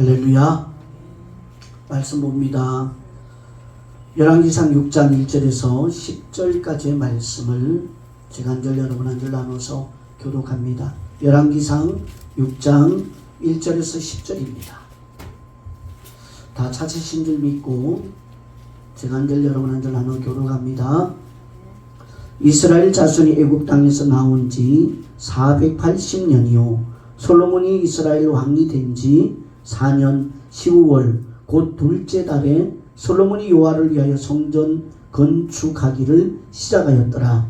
할렐루야. 말씀 봅니다. 열왕기상 6장 1절에서 10절까지의 말씀을 제가 한 절 여러분 한 절 나눠서 교독합니다. 열왕기상 6장 1절에서 10절입니다. 다 찾으신 줄 믿고 제가 한 절 여러분 한 절 나눠 교독합니다. 이스라엘 자손이 애굽 땅에서 나온 지 480년이요 솔로몬이 이스라엘 왕이 된지 4년 10월 곧 둘째 달에 솔로몬이 요하를 위하여 성전 건축하기를 시작하였더라.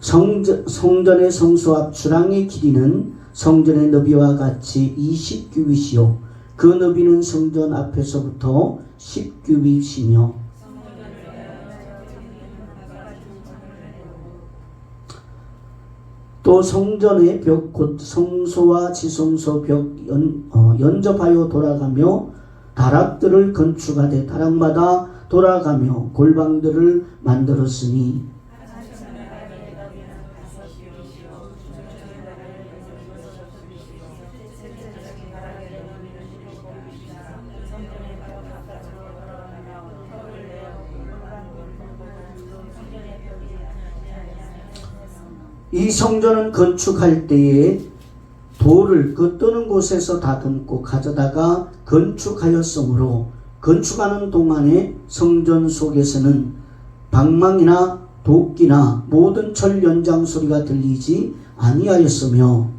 성전, 성전의 성수 앞 주랑의 길이는 성전의 너비와 같이 20규빗이요 그 너비는 성전 앞에서부터 10규빗이며 또 성전의 벽 곧 성소와 지성소 벽 연, 어, 연접하여 돌아가며 다락들을 건축하되 다락마다 돌아가며 골방들을 만들었으니 이 성전은 건축할 때에 돌을 그 뜨는 곳에서 다듬고 가져다가 건축하였으므로 건축하는 동안에 성전 속에서는 방망이나 도끼나 모든 철 연장 소리가 들리지 아니하였으며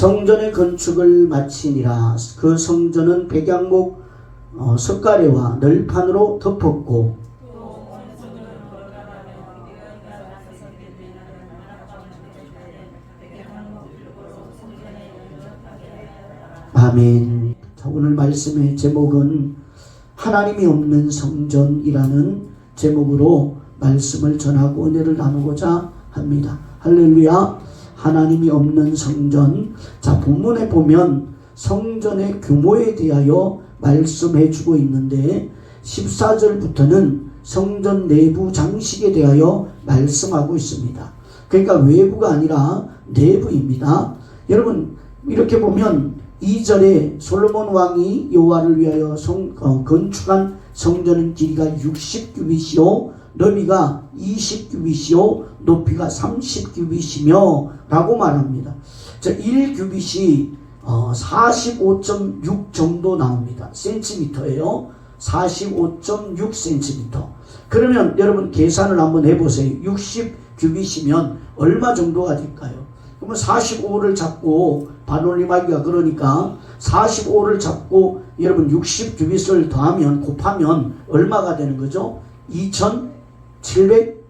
성전의 건축을 마치니라 그 성전은 백양목 어, 석가래와 널판으로 덮었고 아멘. 자, 오늘 말씀의 제목은 하나님이 없는 성전이라는 제목으로 말씀을 전하고 은혜를 나누고자 합니다. 할렐루야. 하나님이 없는 성전. 자, 본문에 보면 성전의 규모에 대하여 말씀해 주고 있는데 14절부터는 성전 내부 장식에 대하여 말씀하고 있습니다. 그러니까 외부가 아니라 내부입니다. 여러분 이렇게 보면 2절에 솔로몬 왕이 여호와를 위하여 성, 어, 건축한 성전은 길이가 60규빗이요 너비가 20규빗이요 높이가 30규빗이며 라고 말합니다. 자, 1규빗이 어, 45.6 정도 나옵니다. 센티미터예요. 45.6cm. 그러면 여러분 계산을 한번 해보세요. 60규빗이면 얼마 정도가 될까요? 그러면 45를 잡고 반올림하기가 그러니까 45를 잡고 여러분 60규빗을 더하면 곱하면 얼마가 되는 거죠? 2,700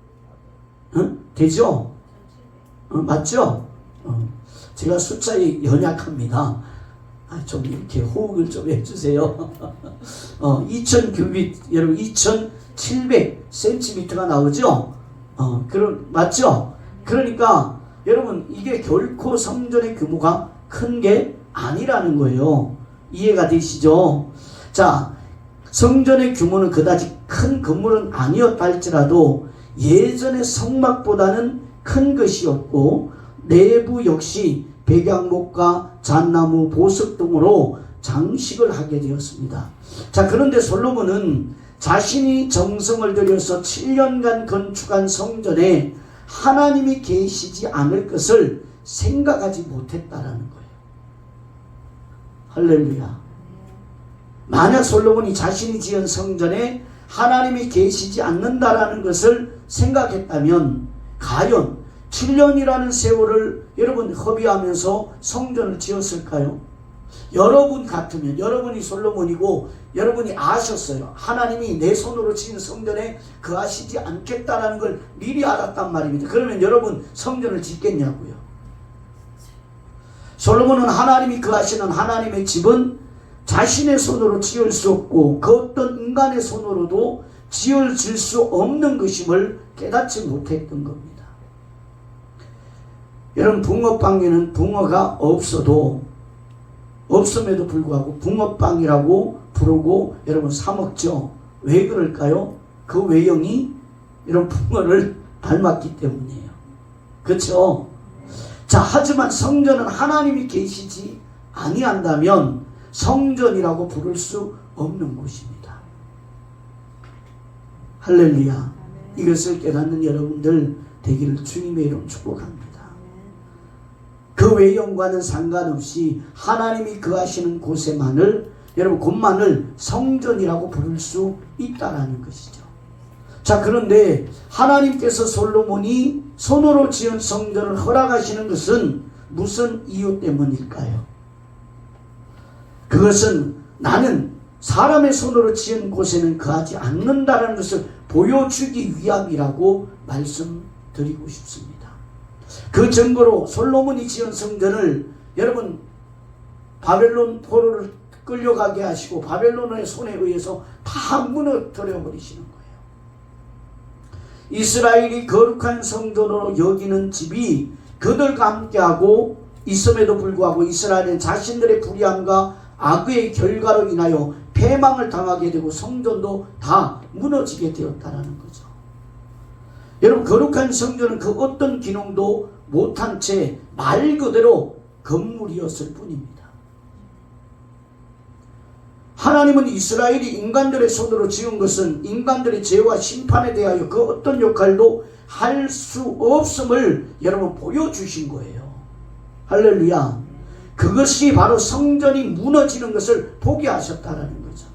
어? 되죠? 어, 맞죠? 어. 제가 숫자에 연약합니다. 아, 좀 이렇게 호흡을 좀 해주세요. 어, 2,000 규빗 여러분 2,700cm가 나오죠? 어, 그럼 맞죠? 그러니까 여러분 이게 결코 성전의 규모가 큰 게 아니라는 거예요. 이해가 되시죠? 자, 성전의 규모는 그다지 큰 건물은 아니었다 할지라도 예전의 성막보다는 큰 것이었고 내부 역시 백양목과 잣나무, 보석 등으로 장식을 하게 되었습니다. 자, 그런데 솔로몬은 자신이 정성을 들여서 7년간 건축한 성전에 하나님이 계시지 않을 것을 생각하지 못했다라는 거예요. 할렐루야. 만약 솔로몬이 자신이 지은 성전에 하나님이 계시지 않는다라는 것을 생각했다면 과연 7년이라는 세월을 여러분 허비하면서 성전을 지었을까요? 여러분 같으면 여러분이 솔로몬이고 여러분이 아셨어요. 하나님이 내 손으로 지은 성전에 거하시지 않겠다라는 걸 미리 알았단 말입니다. 그러면 여러분 성전을 짓겠냐고요. 솔로몬은 하나님이 거하시는 하나님의 집은 자신의 손으로 지을 수 없고 그 어떤 인간의 손으로도 지을 수 없는 것임을 깨닫지 못했던 겁니다. 여러분 붕어빵에는 붕어가 없어도 없음에도 불구하고 붕어빵이라고 부르고 여러분 사 먹죠. 왜 그럴까요? 그 외형이 이런 붕어를 닮았기 때문이에요. 그렇죠? 자, 하지만 성전은 하나님이 계시지 아니한다면 성전이라고 부를 수 없는 곳입니다. 할렐루야. 이것을 깨닫는 여러분들 되기를 주님의 이름 축복합니다. 그 외형과는 상관없이 하나님이 거하시는 곳에만을 여러분 곳만을 성전이라고 부를 수 있다라는 것이죠. 자 그런데 하나님께서 솔로몬이 손으로 지은 성전을 허락하시는 것은 무슨 이유 때문일까요? 그것은 나는 사람의 손으로 지은 곳에는 거하지 않는다라는 것을 보여주기 위함이라고 말씀드리고 싶습니다. 그 증거로 솔로몬이 지은 성전을 여러분 바벨론 포로를 끌려가게 하시고 바벨론의 손에 의해서 다 무너뜨려 버리시는 거예요. 이스라엘이 거룩한 성전으로 여기는 집이 그들과 함께하고 있음에도 불구하고 이스라엘은 자신들의 불의함과 악의 결과로 인하여 패망을 당하게 되고 성전도 다 무너지게 되었다라는 거죠. 여러분 거룩한 성전은 그 어떤 기능도 못한 채 말 그대로 건물이었을 뿐입니다. 하나님은 이스라엘이 인간들의 손으로 지은 것은 인간들의 죄와 심판에 대하여 그 어떤 역할도 할 수 없음을 여러분 보여주신 거예요. 할렐루야. 그것이 바로 성전이 무너지는 것을 보게 하셨다라는 거죠.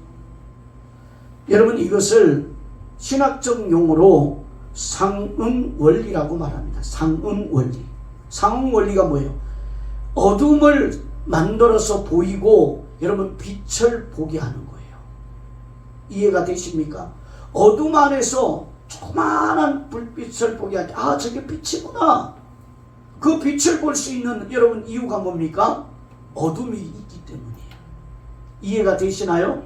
여러분 이것을 신학적 용어로 상응 원리라고 말합니다. 상응 원리. 상응 원리가 뭐예요? 어둠을 만들어서 보이고 여러분 빛을 보게 하는 거예요. 이해가 되십니까? 어둠 안에서 조그마한 불빛을 보게 할 때, 아, 저게 빛이구나. 그 빛을 볼 수 있는 여러분 이유가 뭡니까? 어둠이 있기 때문이에요. 이해가 되시나요?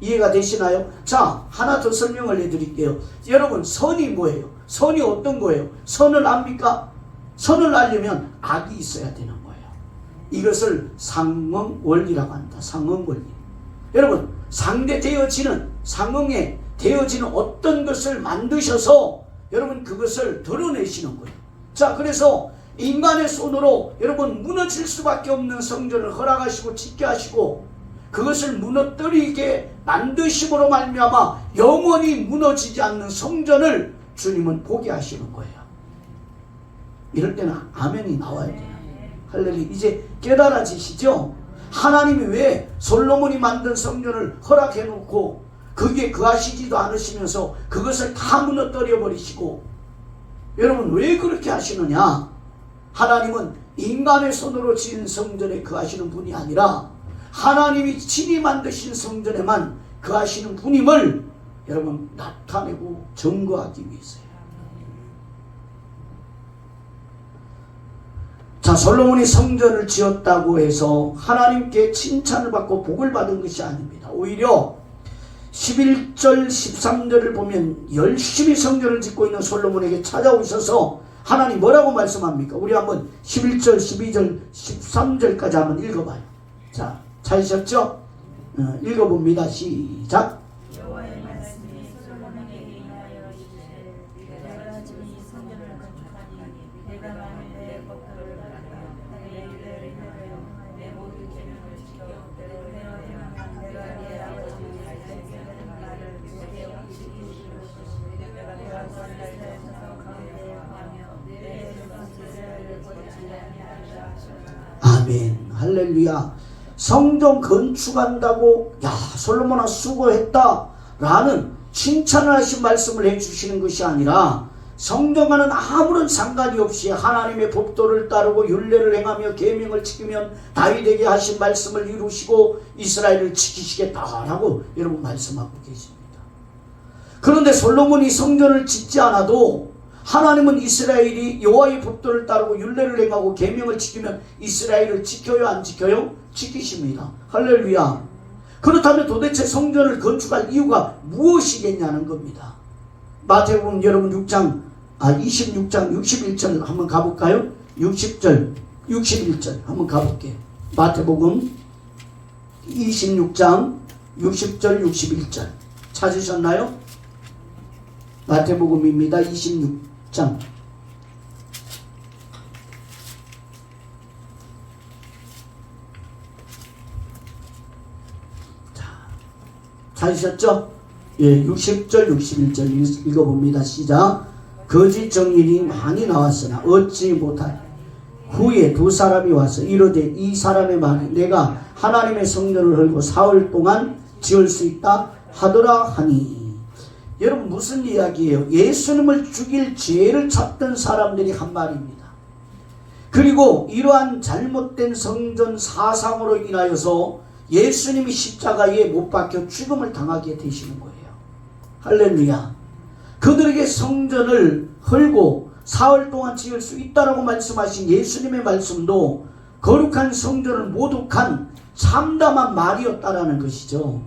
이해가 되시나요? 자, 하나 더 설명을 해드릴게요. 여러분, 선이 뭐예요? 선이 어떤 거예요? 선을 압니까? 선을 알려면 악이 있어야 되는 거예요. 이것을 상응 원리라고 한다. 상응 원리. 여러분, 상대 되어지는 상응에 되어지는 어떤 것을 만드셔서 여러분 그것을 드러내시는 거예요. 자, 그래서 인간의 손으로 여러분 무너질 수밖에 없는 성전을 허락하시고 짓게 하시고 그것을 무너뜨리게 만드심으로 말미암아 영원히 무너지지 않는 성전을 주님은 보게 하시는 거예요. 이럴 때는 아멘이 나와야 돼요. 할렐루야. 이제 깨달아지시죠? 하나님이 왜 솔로몬이 만든 성전을 허락해 놓고 그게 그하시지도 않으시면서 그것을 다 무너뜨려 버리시고 여러분 왜 그렇게 하시느냐? 하나님은 인간의 손으로 지은 성전에 거하시는 분이 아니라 하나님이 친히 만드신 성전에만 거하시는 분임을 여러분 나타내고 증거하기 위해서요. 자, 솔로몬이 성전을 지었다고 해서 하나님께 칭찬을 받고 복을 받은 것이 아닙니다. 오히려 11절, 13절을 보면 열심히 성전을 짓고 있는 솔로몬에게 찾아오셔서 하나님 뭐라고 말씀합니까? 우리 한번 11절, 12절, 13절까지 한번 읽어봐요. 자, 찾으셨죠? 어, 읽어봅니다. 시작. 성전 건축한다고 야 솔로몬아 수고했다 라는 칭찬을 하신 말씀을 해주시는 것이 아니라 성전과는 아무런 상관이 없이 하나님의 법도를 따르고 율례를 행하며 계명을 지키면 다윗에게 하신 말씀을 이루시고 이스라엘을 지키시겠다라고 여러분 말씀하고 계십니다. 그런데 솔로몬이 성전을 짓지 않아도 하나님은 이스라엘이 여호와의 법도를 따르고 율례를 행하고 계명을 지키면 이스라엘을 지켜요 안 지켜요? 지키십니다. 할렐루야. 그렇다면 도대체 성전을 건축할 이유가 무엇이겠냐는 겁니다. 마태복음 여러분 6장 아 26장 61절 한번 가볼까요? 60절, 61절 한번 가볼게요. 마태복음 26장 60절, 61절 찾으셨나요? 마태복음입니다. 26 장 찾으셨죠? 예, 60절, 61절 읽- 읽어봅니다. 시작. 거짓 정인이 많이 나왔으나 얻지 못하니 후에 두 사람이 와서 이르되 이 사람의 말이 내가 하나님의 성전을 헐고 사흘 동안 지을 수 있다 하더라 하니 여러분 무슨 이야기예요? 예수님을 죽일 죄를 찾던 사람들이 한 말입니다. 그리고 이러한 잘못된 성전 사상으로 인하여서 예수님이 십자가에 못 박혀 죽음을 당하게 되시는 거예요. 할렐루야. 그들에게 성전을 헐고 사흘 동안 지을 수 있다라고 말씀하신 예수님의 말씀도 거룩한 성전을 모독한 참담한 말이었다라는 것이죠.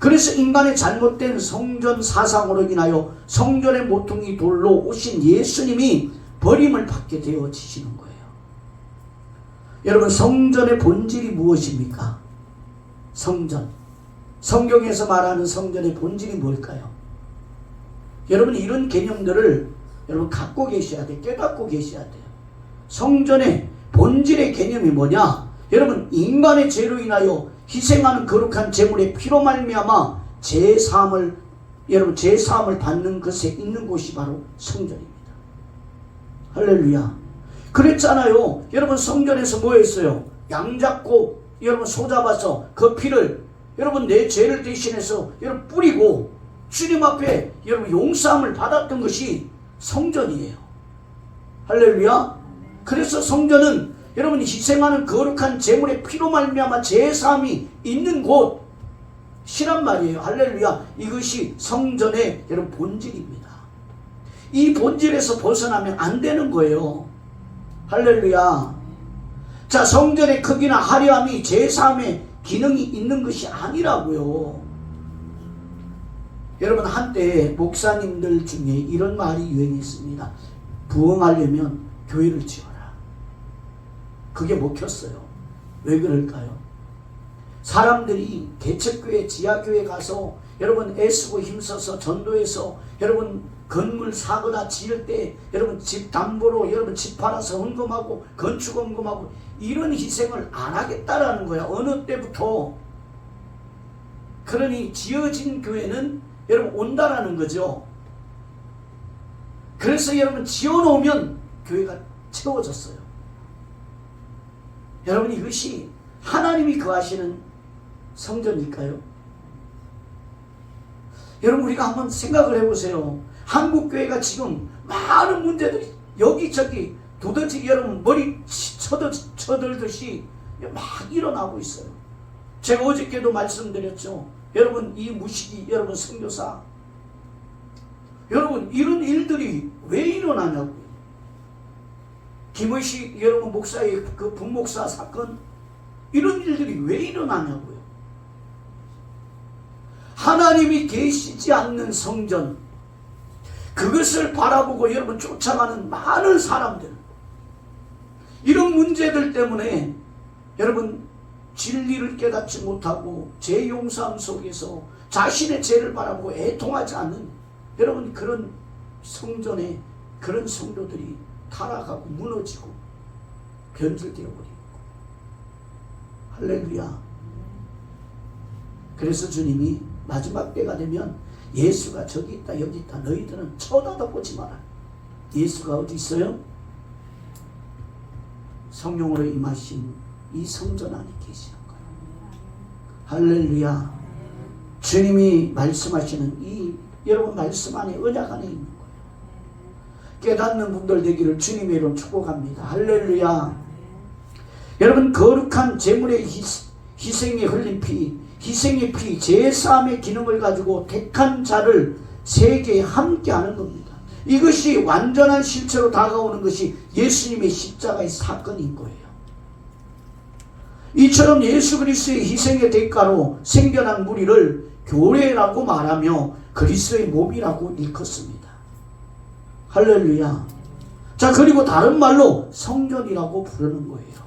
그래서 인간의 잘못된 성전 사상으로 인하여 성전의 모퉁이 돌로 오신 예수님이 버림을 받게 되어지시는 거예요. 여러분 성전의 본질이 무엇입니까? 성전. 성경에서 말하는 성전의 본질이 뭘까요? 여러분 이런 개념들을 여러분 갖고 계셔야 돼. 깨닫고 계셔야 돼요. 성전의 본질의 개념이 뭐냐? 여러분 인간의 죄로 인하여 희생하는 거룩한 제물의 피로 말미암아 제 사함을 여러분 제 사함을 받는 것에 있는 곳이 바로 성전입니다. 할렐루야. 그랬잖아요. 여러분 성전에서 뭐 했어요? 양 잡고 여러분 소 잡아서 그 피를 여러분 내 죄를 대신해서 여러분 뿌리고 주님 앞에 여러분 용서함을 받았던 것이 성전이에요. 할렐루야. 그래서 성전은 여러분이 희생하는 거룩한 제물의 피로 말미암아 제사함이 있는 곳이란 말이에요. 할렐루야. 이것이 성전의 여러분 본질입니다. 이 본질에서 벗어나면 안 되는 거예요. 할렐루야. 자, 성전의 크기나 화려함이 제사함의 기능이 있는 것이 아니라고요. 여러분 한때 목사님들 중에 이런 말이 유행했습니다. 부흥하려면 교회를 지어라. 그게 먹혔어요. 왜 그럴까요? 사람들이 개척교회, 지하교회 가서 여러분 애쓰고 힘써서 전도해서 여러분 건물 사거나 지을 때 여러분 집 담보로 여러분 집 팔아서 헌금하고 건축 헌금하고 이런 희생을 안 하겠다라는 거야. 어느 때부터. 그러니 지어진 교회는 여러분 온다라는 거죠. 그래서 여러분 지어놓으면 교회가 채워졌어요. 여러분 이것이 하나님이 거하시는 성전일까요? 여러분 우리가 한번 생각을 해보세요. 한국 교회가 지금 많은 문제들이 여기저기 도대체 여러분 머리 쳐들, 쳐들듯이 막 일어나고 있어요. 제가 어저께도 말씀드렸죠. 여러분 이 무식이 여러분 선교사 여러분 이런 일들이 왜 일어나냐고요. 김의식 여러분 목사의 그 분목사 사건 이런 일들이 왜 일어나냐고요. 하나님이 계시지 않는 성전 그것을 바라보고 여러분 쫓아가는 많은 사람들 이런 문제들 때문에 여러분 진리를 깨닫지 못하고 죄 용서함 속에서 자신의 죄를 바라보고 애통하지 않는 여러분 그런 성전에 그런 성도들이 타락하고 무너지고 변질되어 버리고 할렐루야. 그래서 주님이 마지막 때가 되면 예수가 저기 있다 여기 있다 너희들은 쳐다도 보지 마라. 예수가 어디 있어요? 성령으로 임하신 이 성전 안에 계시는 거예요. 할렐루야. 주님이 말씀하시는 이 여러분 말씀 안에 언약 안에 있는 깨닫는 분들 되기를 주님의 이름 축복합니다. 할렐루야. 여러분 거룩한 제물의 희, 희생에 흘린 피 희생의 피 제사함의 기능을 가지고 택한 자를 세계에 함께 하는 겁니다. 이것이 완전한 실체로 다가오는 것이 예수님의 십자가의 사건인 거예요. 이처럼 예수 그리스도의 희생의 대가로 생겨난 무리를 교회라고 말하며 그리스도의 몸이라고 일컫습니다. 할렐루야. 자, 그리고 다른 말로 성전이라고 부르는 거예요.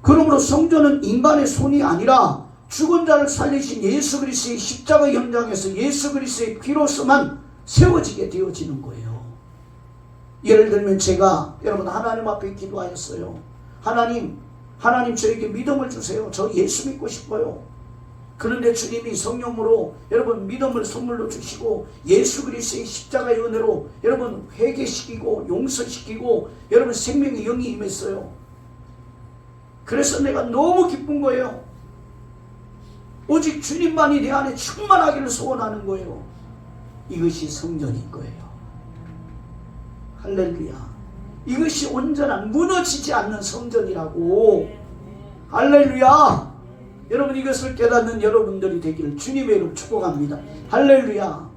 그러므로 성전은 인간의 손이 아니라 죽은 자를 살리신 예수 그리스도의 십자가 현장에서 예수 그리스도의 피로서만 세워지게 되어지는 거예요. 예를 들면 제가 여러분 하나님 앞에 기도하였어요. 하나님, 하나님 저에게 믿음을 주세요. 저 예수 믿고 싶어요. 그런데 주님이 성령으로 여러분 믿음을 선물로 주시고 예수 그리스도의 십자가의 은혜로 여러분 회개시키고 용서시키고 여러분 생명의 영이 임했어요. 그래서 내가 너무 기쁜 거예요. 오직 주님만이 내 안에 충만하기를 소원하는 거예요. 이것이 성전인 거예요. 할렐루야. 이것이 온전한 무너지지 않는 성전이라고. 할렐루야. 여러분 이것을 깨닫는 여러분들이 되기를 주님의 이름 축복합니다. 할렐루야.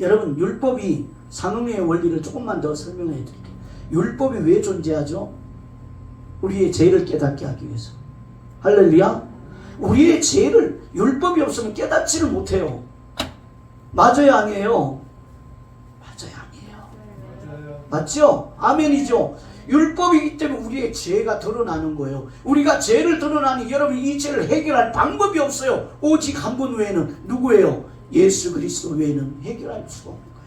여러분 율법이 상응의 원리를 조금만 더 설명해 드릴게요. 율법이 왜 존재하죠? 우리의 죄를 깨닫게 하기 위해서. 할렐루야. 우리의 죄를 율법이 없으면 깨닫지를 못해요. 맞아요, 아니에요? 맞아요, 아니에요. 맞죠? 아멘이죠. 율법이기 때문에 우리의 죄가 드러나는 거예요. 우리가 죄를 드러나니 여러분 이 죄를 해결할 방법이 없어요. 오직 한 분 외에는 누구예요? 예수 그리스도 외에는 해결할 수가 없는 거야.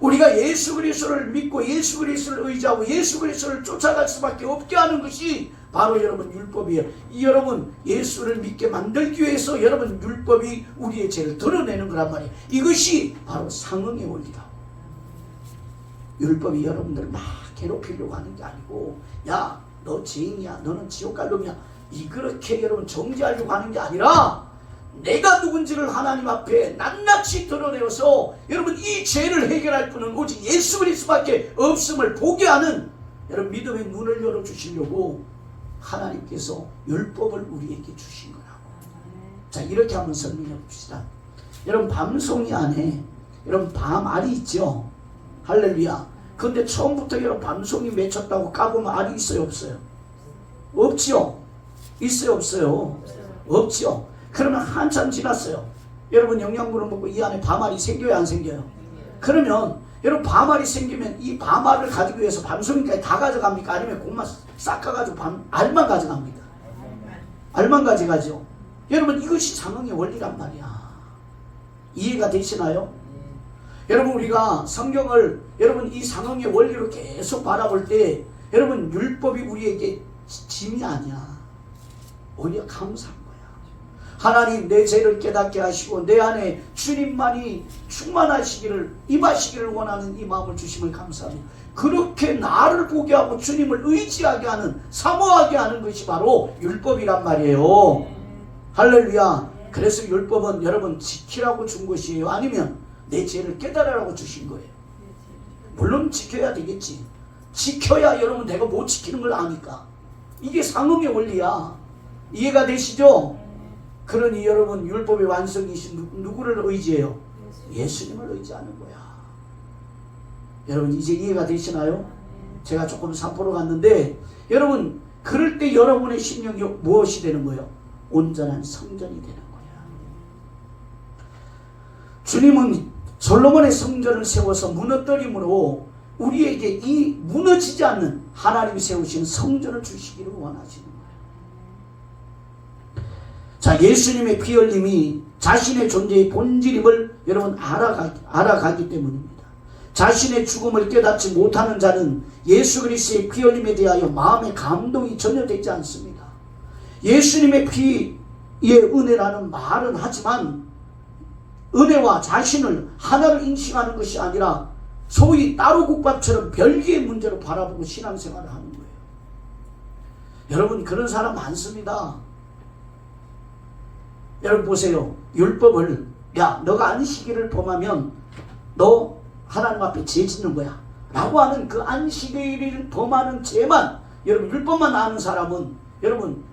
우리가 예수 그리스도를 믿고 예수 그리스도를 의지하고 예수 그리스도를 쫓아갈 수밖에 없게 하는 것이 바로 여러분 율법이에요. 이 여러분 예수를 믿게 만들기 위해서 여러분 율법이 우리의 죄를 드러내는 거란 말이에요. 이것이 바로 상응의 원리다. 율법이 여러분들 막 괴롭히려고 하는 게 아니고 야 너 죄인이야 너는 지옥 갈 놈이야 이 그렇게 여러분 정죄하려고 하는 게 아니라 내가 누군지를 하나님 앞에 낱낱이 드러내어서 여러분 이 죄를 해결할 분은 오직 예수 그리스도밖에 없음을 보게 하는 여러분 믿음의 눈을 열어 주시려고 하나님께서 율법을 우리에게 주신 거라고. 자 이렇게 한번 설명해 봅시다. 여러분 밤송이 안에 여러분 밤알이 있죠. 할렐루야. 근데 처음부터 여러분 밤송이 맺혔다고 까보면 알이 있어요 없어요? 없지요. 있어요 없어요? 없지요. 그러면 한참 지났어요. 여러분 영양분을 먹고 이 안에 밤알이 생겨요 안 생겨요? 그러면 여러분 밤알이 생기면 이 밤알을 가지고 위해서 밤송이까지 다 가져갑니까? 아니면 공만 싹 가가지고 밤 알만 가져갑니까? 알만 가져가죠. 여러분 이것이 상응의 원리란 말이야. 이해가 되시나요? 여러분 우리가 성경을 여러분 이 상응의 원리로 계속 바라볼 때 여러분 율법이 우리에게 짐이 아니야. 오히려 감사한 거야. 하나님 내 죄를 깨닫게 하시고 내 안에 주님만이 충만하시기를 임하시기를 원하는 이 마음을 주심을 감사합니다. 그렇게 나를 보게 하고 주님을 의지하게 하는 사모하게 하는 것이 바로 율법이란 말이에요. 할렐루야. 그래서 율법은 여러분 지키라고 준 것이에요. 아니면 내 죄를 깨달으라고 주신 거예요. 물론 지켜야 되겠지. 지켜야 여러분 내가 못 지키는 걸 아니까. 이게 상응의 원리야. 이해가 되시죠? 그러니 여러분 율법의 완성이신 누- 누구를 의지해요? 예수님을 의지하는 거야. 여러분 이제 이해가 되시나요? 제가 조금 산포로 갔는데 여러분 그럴 때 여러분의 심령이 무엇이 되는 거예요? 온전한 성전이 되는 거야. 주님은 솔로몬의 성전을 세워서 무너뜨림으로 우리에게 이 무너지지 않는 하나님이 세우신 성전을 주시기를 원하시는 거예요. 자, 예수님의 피 흘림이 자신의 존재의 본질임을 여러분 알아가, 알아가기 때문입니다. 자신의 죽음을 깨닫지 못하는 자는 예수 그리스도의 피 흘림에 대하여 마음의 감동이 전혀 되지 않습니다. 예수님의 피의 은혜라는 말은 하지만 은혜와 자신을 하나를 인식하는 것이 아니라 소위 따로 국밥처럼 별개의 문제로 바라보고 신앙생활을 하는 거예요. 여러분 그런 사람 많습니다. 여러분 보세요. 율법을 야 너가 안식일을 범하면 너 하나님 앞에 죄 짓는 거야. 라고 하는 그 안식일을 범하는 죄만 여러분 율법만 아는 사람은 여러분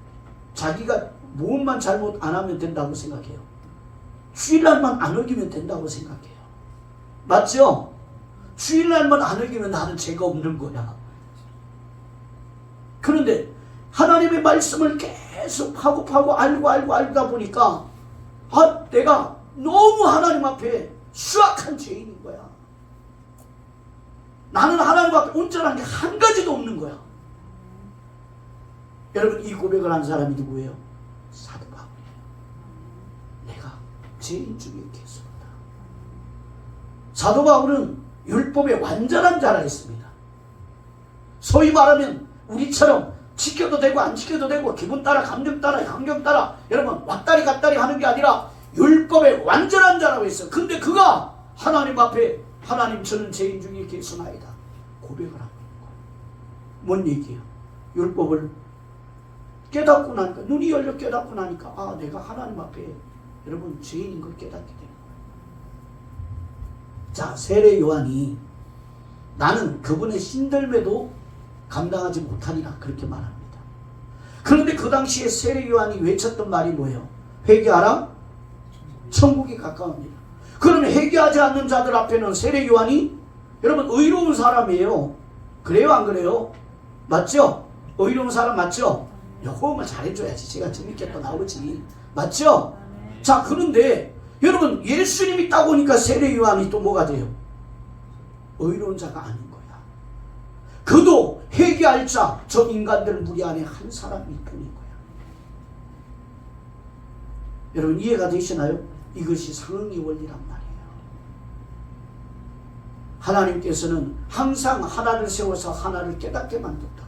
자기가 무엇만 잘못 안 하면 된다고 생각해요. 주일날만 안 어기면 된다고 생각해요. 맞죠? 주일날만 안 어기면 나는 죄가 없는 거야. 그런데 하나님의 말씀을 계속 파고 파고 알고 알고 알다 보니까 아 내가 너무 하나님 앞에 수악한 죄인인 거야. 나는 하나님 앞에 온전한 게 한 가지도 없는 거야. 여러분 이 고백을 한 사람이 누구예요? 사도 바울이에요. 내가 죄인 중에 개수다. 사도 바울은 율법의 완전한 자라 했습니다. 소위 말하면 우리처럼 지켜도 되고 안 지켜도 되고 기분 따라 감정 따라 감정 따라 여러분 왔다리 갔다리 하는 게 아니라 율법의 완전한 자라고 했어요. 근데 그가 하나님 앞에 하나님 저는 죄인 중에 계수나이다 고백을 하고 있는 거예요. 뭔 얘기예요? 율법을 깨닫고 나니까 눈이 열려 깨닫고 나니까 아 내가 하나님 앞에 여러분 죄인인 걸 깨닫게 되는 거예요. 자 세례 요한이 나는 그분의 신들매도 감당하지 못하리라 그렇게 말합니다. 그런데 그 당시에 세례 요한이 외쳤던 말이 뭐예요? 회개하라 천국이 가까웁니다. 그러면 회개하지 않는 자들 앞에는 세례 요한이 여러분 의로운 사람이에요. 그래요 안 그래요? 맞죠? 의로운 사람 맞죠? 요거만 잘해줘야지 제가 재밌게 또 나오지 맞죠? 자 그런데 여러분 예수님이 딱 오니까 세례 요한이 또 뭐가 돼요? 의로운 자가 아닌 거야. 그도 회개할 자, 저 인간들 무리 안에 한 사람일 뿐인 거야. 여러분 이해가 되시나요? 이것이 상응의 원리란 말이에요. 하나님께서는 항상 하나를 세워서 하나를 깨닫게 만든다.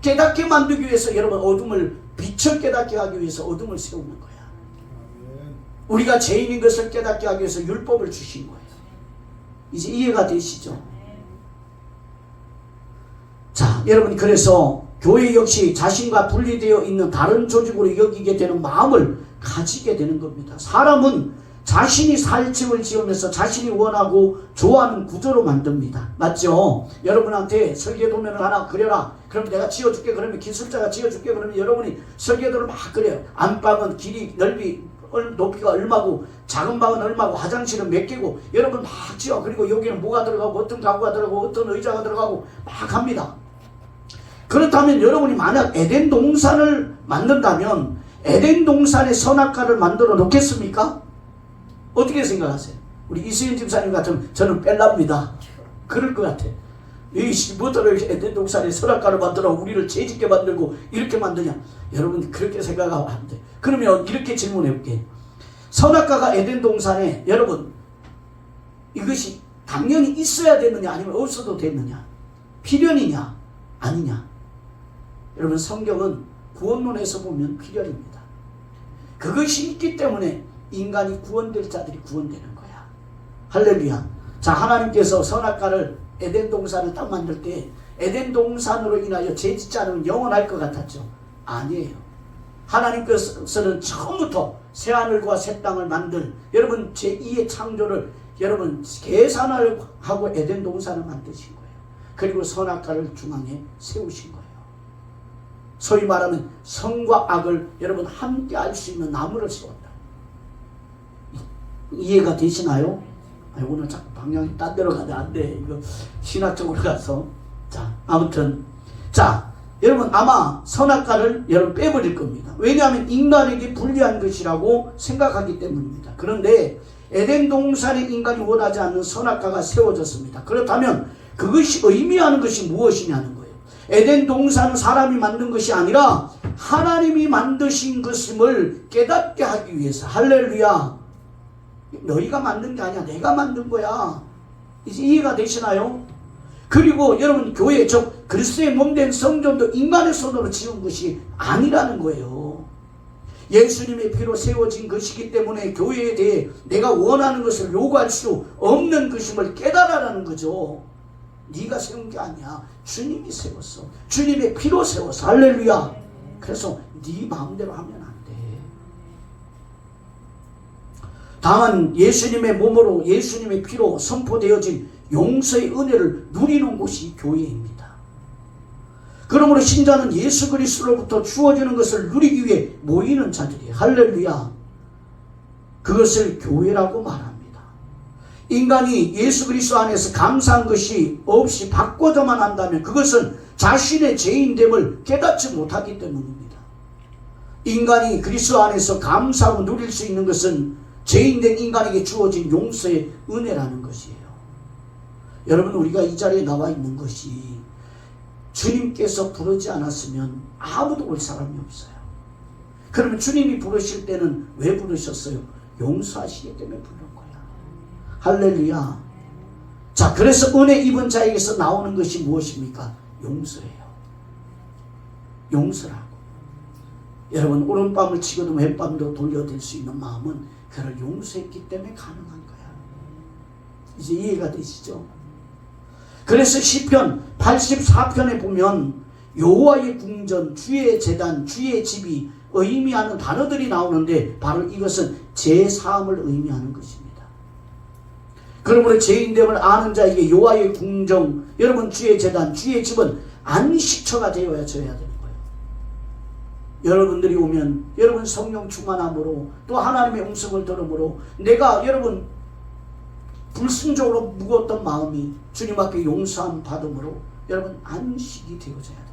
깨닫게 만들기 위해서 여러분 어둠을 빛을 깨닫게 하기 위해서 어둠을 세우는 거야. 우리가 죄인인 것을 깨닫게 하기 위해서 율법을 주신 거예요. 이제 이해가 되시죠? 자, 여러분 그래서 교회 역시 자신과 분리되어 있는 다른 조직으로 여기게 되는 마음을 가지게 되는 겁니다. 사람은 자신이 살 집을 지으면서 자신이 원하고 좋아하는 구조로 만듭니다. 맞죠? 여러분한테 설계도면을 하나 그려라. 그럼 내가 지어줄게. 그러면 기술자가 지어줄게. 그러면 여러분이 설계도를 막 그려요. 안방은 길이, 넓이, 얼- 높이가 얼마고 작은 방은 얼마고 화장실은 몇 개고 여러분 막 지어. 그리고 여기는 뭐가 들어가고 어떤 가구가 들어가고 어떤 의자가 들어가고 막 합니다. 그렇다면 여러분이 만약 에덴 동산을 만든다면 에덴 동산에 선악과를 만들어 놓겠습니까? 어떻게 생각하세요? 우리 이수연 집사님 같으면 저는 뺄랍니다. 그럴 것 같아. 이씨 뭐더러 에덴 동산에 선악과를 만들어 우리를 죄짓게 만들고 이렇게 만드냐? 여러분 그렇게 생각하면 안 돼. 그러면 이렇게 질문해 볼게. 선악과가 에덴 동산에 여러분 이것이 당연히 있어야 되느냐 아니면 없어도 되느냐? 필연이냐 아니냐? 여러분 성경은 구원론에서 보면 필연입니다. 그것이 있기 때문에 인간이 구원될 자들이 구원되는 거야. 할렐루야. 자 하나님께서 선악과를 에덴 동산을 딱 만들 때 에덴 동산으로 인하여 죄짓지 않으면 영원할 것 같았죠. 아니에요. 하나님께서는 처음부터 새 하늘과 새 땅을 만들 여러분 제2의 창조를 여러분 계산을 하고 에덴 동산을 만드신 거예요. 그리고 선악과를 중앙에 세우신 거예요. 소위 말하면 성과 악을 여러분 함께 알 수 있는 나무를 세웠다. 이해가 되시나요? 아니, 오늘 자꾸 방향이 딴 데로 가면 안 돼. 이거 신학적으로 가서. 자, 아무튼. 자, 여러분 아마 선악과를 여러분 빼버릴 겁니다. 왜냐하면 인간에게 불리한 것이라고 생각하기 때문입니다. 그런데 에덴 동산에 인간이 원하지 않는 선악과가 세워졌습니다. 그렇다면 그것이 의미하는 것이 무엇이냐는 거예요. 에덴 동산은 사람이 만든 것이 아니라 하나님이 만드신 것임을 깨닫게 하기 위해서 할렐루야. 너희가 만든 게 아니야. 내가 만든 거야. 이제 이해가 되시나요? 그리고 여러분 교회 저 그리스도의 몸된 성전도 인간의 손으로 지은 것이 아니라는 거예요. 예수님의 피로 세워진 것이기 때문에 교회에 대해 내가 원하는 것을 요구할 수 없는 것임을 깨달아라는 거죠. 네가 세운 게 아니야. 주님이 세웠어. 주님의 피로 세웠어. 할렐루야. 그래서 네 마음대로 하면 안 돼. 다만 예수님의 몸으로 예수님의 피로 선포되어진 용서의 은혜를 누리는 곳이 교회입니다. 그러므로 신자는 예수 그리스도로부터 주어지는 것을 누리기 위해 모이는 자들이 할렐루야. 그것을 교회라고 말합니다. 인간이 예수 그리스도 안에서 감사한 것이 없이 바꿔져만 한다면 그것은 자신의 죄인됨을 깨닫지 못하기 때문입니다. 인간이 그리스도 안에서 감사하고 누릴 수 있는 것은 죄인된 인간에게 주어진 용서의 은혜라는 것이에요. 여러분 우리가 이 자리에 나와 있는 것이 주님께서 부르지 않았으면 아무도 올 사람이 없어요. 그러면 주님이 부르실 때는 왜 부르셨어요? 용서하시기 때문에 부른 거야. 할렐루야. 자, 그래서 은혜 입은 자에게서 나오는 것이 무엇입니까? 용서예요. 용서라고. 여러분, 오른밤을 치고도 왼밤도 돌려댈 수 있는 마음은 그를 용서했기 때문에 가능한 거야. 이제 이해가 되시죠? 그래서 시편 84편에 보면 여호와의 궁전, 주의 재단, 주의 집이 의미하는 단어들이 나오는데 바로 이것은 제 사함을 의미하는 것입니다. 그러므로 죄인됨을 아는 자에게 여호와의 궁정, 여러분 주의 재단, 주의 집은 안식처가 되어야 져야 되는 거예요. 여러분들이 오면 여러분 성령 충만함으로 또 하나님의 음성을 들음으로 내가 여러분 불순적으로 무거웠던 마음이 주님 앞에 용서함 받음으로 여러분 안식이 되어져야 돼요.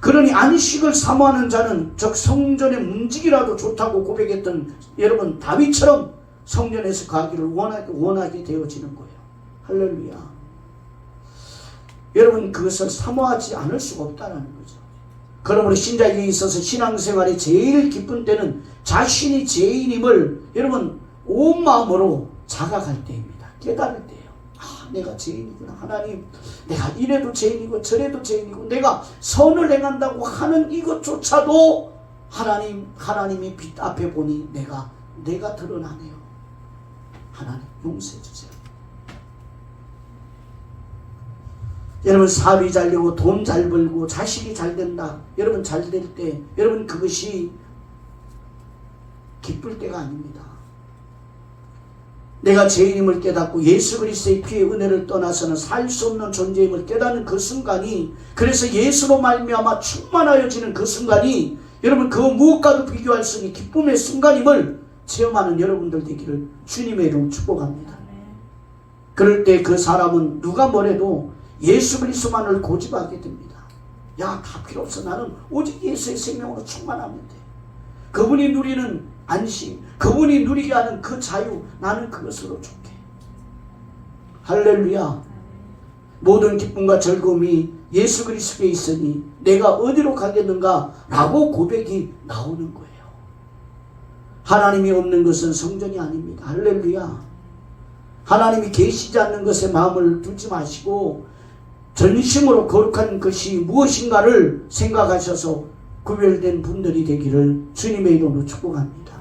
그러니 안식을 사모하는 자는 적 성전의 문지기라도 좋다고 고백했던 여러분 다윗처럼 성전에서 가기를 원하게, 원하게 되어지는 거예요. 할렐루야. 여러분 그것을 사모하지 않을 수가 없다는 거죠. 그러므로 신자에게 있어서 신앙생활의 제일 기쁜 때는 자신이 죄인임을 여러분 온 마음으로 자각할 때입니다. 깨달을 때예요. 아, 내가 죄인이구나. 하나님, 내가 이래도 죄인이고 저래도 죄인이고 내가 선을 행한다고 하는 이것조차도 하나님, 하나님의 빛 앞에 보니 내가 내가 드러나네요. 하나님 용서해 주세요. 여러분 사업이 잘 되고 돈 잘 벌고 자식이 잘 된다. 여러분 잘 될 때 여러분 그것이 기쁠 때가 아닙니다. 내가 죄인임을 깨닫고 예수 그리스도의 피의 은혜를 떠나서는 살 수 없는 존재임을 깨닫는 그 순간이 그래서 예수로 말미암아 충만하여지는 그 순간이 여러분 그 무엇과도 비교할 수 없는 기쁨의 순간임을 체험하는 여러분들 되기를 주님의 이름 축복합니다. 그럴 때 그 사람은 누가 뭐래도 예수 그리스도만을 고집하게 됩니다. 야, 다 필요 없어. 나는 오직 예수의 생명으로 충만하면 돼. 그분이 누리는 안심, 그분이 누리게 하는 그 자유, 나는 그것으로 좋게. 할렐루야. 모든 기쁨과 즐거움이 예수 그리스도에 있으니 내가 어디로 가겠는가? 라고 고백이 나오는 거예요. 하나님이 없는 것은 성전이 아닙니다. 할렐루야. 하나님이 계시지 않는 것에 마음을 두지 마시고 전심으로 거룩한 것이 무엇인가를 생각하셔서 구별된 분들이 되기를 주님의 이름으로 축복합니다.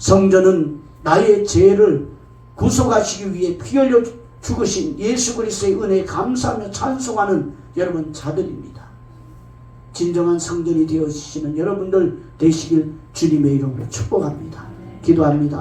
성전은 나의 죄를 구속하시기 위해 피 흘려 죽으신 예수 그리스도의 은혜에 감사하며 찬송하는 여러분 자들입니다. 진정한 성전이 되어주시는 여러분들 되시길 주님의 이름으로 축복합니다. 기도합니다.